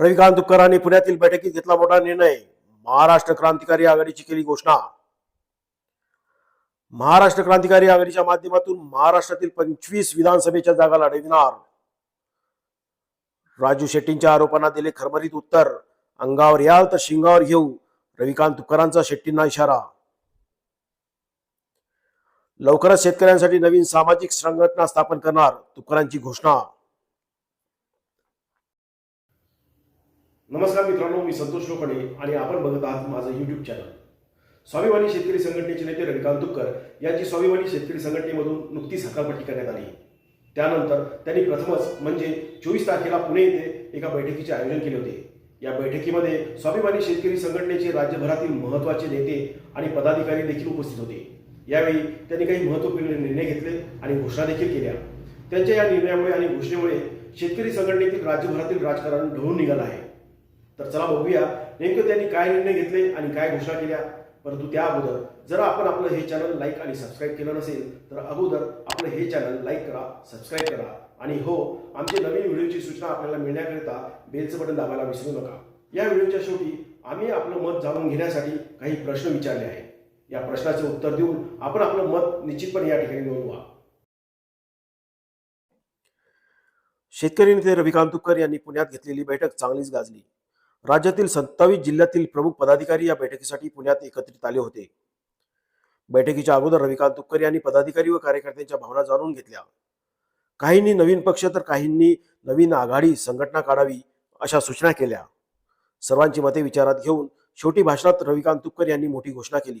रविकांत तुपकरांनी पुण्यातील बैठकीत घेतला मोठा निर्णय. महाराष्ट्र क्रांतिकारी आघाडीची केली घोषणा. महाराष्ट्र क्रांतिकारी आघाडीच्या माध्यमातून महाराष्ट्रातील पंचवीस विधानसभेच्या जागा लढविणार. राजू शेट्टींच्या आरोपांना दिले खरमरीत उत्तर. अंगावर याल तर शिंगावर घेऊ. रविकांत तुपकरांचा शेट्टींना इशारा. लवकरच शेतकऱ्यांसाठी नवीन सामाजिक संघटना स्थापन करणार तुपकरांची घोषणा. नमस्कार मित्रांनो मी संतोष लोखंडे आणि आपण बघत आहात माझं युट्यूब चॅनल स्वाभिमानी शेतकरी संघटनेचे नेते रविकांत तुपकर यांची स्वाभिमानी शेतकरी संघटनेमधून नुकतीच हकालपट्टी करण्यात आली. त्यानंतर त्यांनी प्रथमच म्हणजे चोवीस तारखेला पुणे येथे एका बैठकीचे आयोजन केले होते. या बैठकीमध्ये स्वाभिमानी शेतकरी संघटनेचे राज्यभरातील महत्त्वाचे नेते आणि पदाधिकारी देखील उपस्थित होते. यावेळी त्यांनी काही महत्त्वपूर्ण निर्णय घेतले आणि घोषणा देखील केल्या. त्यांच्या या निर्णयामुळे आणि घोषणेमुळे शेतकरी संघटनेतील राज्यभरातील राजकारण ढळून निघालं आहे. तर चला बघूया. नेमकं त्यांनी काय निर्णय घेतले आणि काय घोषणा केल्या? परंतु त्या अगोदर जर आपण आपलं हे चॅनल लाईक आणि सबस्क्राईब केलं नसेल तर अगोदर आपलं हे चॅनल लाईक करा सबस्क्राईब करा. आणि हो आमचे नवीन व्हिडिओची सूचना आपल्याला मिळण्याकरिता बेलचं बटन दाबायला विसरू नका. या व्हिडिओच्या शेवटी आम्ही आपलं मत जाणून घेण्यासाठी काही प्रश्न विचारले आहेत. या प्रश्नाचे उत्तर देऊन आपण आपलं मत निश्चितपणे या ठिकाणी नोंदवा. शेतकरी नेते रविकांत तुपकर यांनी पुण्यात घेतलेली बैठक चांगलीच गाजली. राज्यातील सत्तावीस जिल्ह्यातील प्रमुख पदाधिकारी या बैठकीसाठी पुण्यात एकत्रित आले होते. बैठकीच्या अगोदर रविकांत तुपकर यांनी पदाधिकारी व कार्यकर्त्यांच्या भावना जाणून घेतल्या. काहींनी नवीन पक्ष तर काहींनी नवीन आघाडी संघटना काढावी अशा सूचना केल्या. सर्वांची मते विचारात घेऊन शेवटी भाषणात रविकांत तुपकर यांनी मोठी घोषणा केली.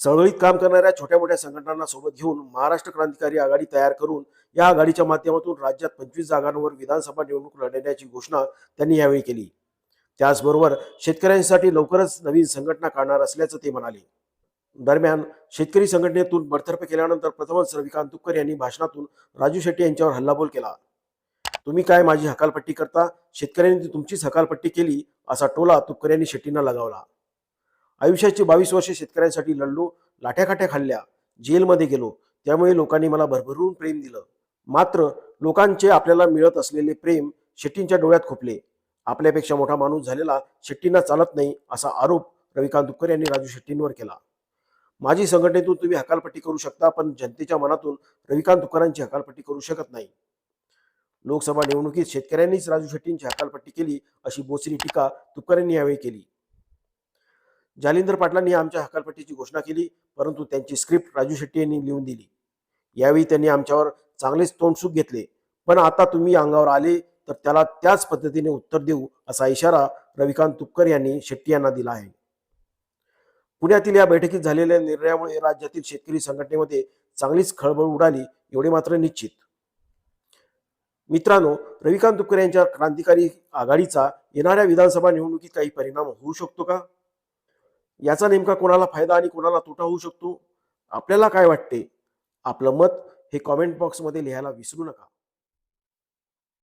चळवळीत काम करणाऱ्या छोट्या मोठ्या संघटनांना सोबत घेऊन महाराष्ट्र क्रांतिकारी आघाडी तयार करून या आघाडीच्या माध्यमातून राज्यात पंचवीस जागांवर विधानसभा निवडणूक लढण्याची घोषणा त्यांनी यावेळी केली. त्याचबरोबर शेतकऱ्यांसाठी लवकरच नवीन संघटना काढणार असल्याचं ते म्हणाले. दरम्यान शेतकरी संघटनेतून बडतर्फ केल्यानंतर प्रथमच रविकांत तुपकर यांनी भाषणातून राजू शेट्टी यांच्यावर हल्लाबोल केला. तुम्ही काय माझी हकालपट्टी करता? शेतकऱ्यांनी तुमचीच हकालपट्टी केली असा टोला तुपकर यांनी शेट्टींना लगावला. आयुष्याची बावीस वर्षे शेतकऱ्यांसाठी लढलो लाठ्याकाठ्या खाल्ल्या जेलमध्ये गेलो त्यामुळे लोकांनी मला भरभरून प्रेम दिलं. मात्र लोकांचे आपल्याला मिळत असलेले प्रेम शेट्टींच्या डोळ्यात खोपले. आपल्यापेक्षा मोठा माणूस झालेला शेट्टींना चालत नाही असा आरोप रविकांत तुपकर यांनी राजू शेट्टींवर केला. माझी संघटनेतून तुम्ही हकालपट्टी करू शकता पण जनतेच्या मनातून रविकांत तुपकरांची हकालपट्टी करू शकत नाही. लोकसभा निवडणुकीत शेतकऱ्यांनीच राजू शेट्टींची हकालपट्टी केली अशी बोचरी टीका तुपकर यांनी यावेळी केली. जालिंदर पाटलांनी आमच्या हकालपट्टीची घोषणा केली परंतु त्यांची स्क्रिप्ट राजू शेट्टी यांनी लिहून दिली. यावेळी त्यांनी आमच्यावर चांगलेच तोंडसुख घेतले पण आता तुम्ही अंगावर आले तर त्याला त्याच पद्धतीने उत्तर देऊ असा इशारा रविकांत तुपकर यांनी शेट्टी यांना दिला आहे. पुण्यातील या बैठकीत झालेल्या निर्णयामुळे राज्यातील शेतकरी संघटनेमध्ये चांगलीच खळबळ उडाली एवढे मात्र निश्चित. मित्रांनो रविकांत तुपकर यांच्या क्रांतिकारी आघाडीचा येणाऱ्या विधानसभा निवडणुकीत काही परिणाम होऊ शकतो का? याचा नेमका कोणाला फायदा आणि कोणाला तोटा होऊ शकतो? आपल्याला काय वाटते? आपलं मत हे कॉमेंट बॉक्समध्ये लिहायला विसरू नका.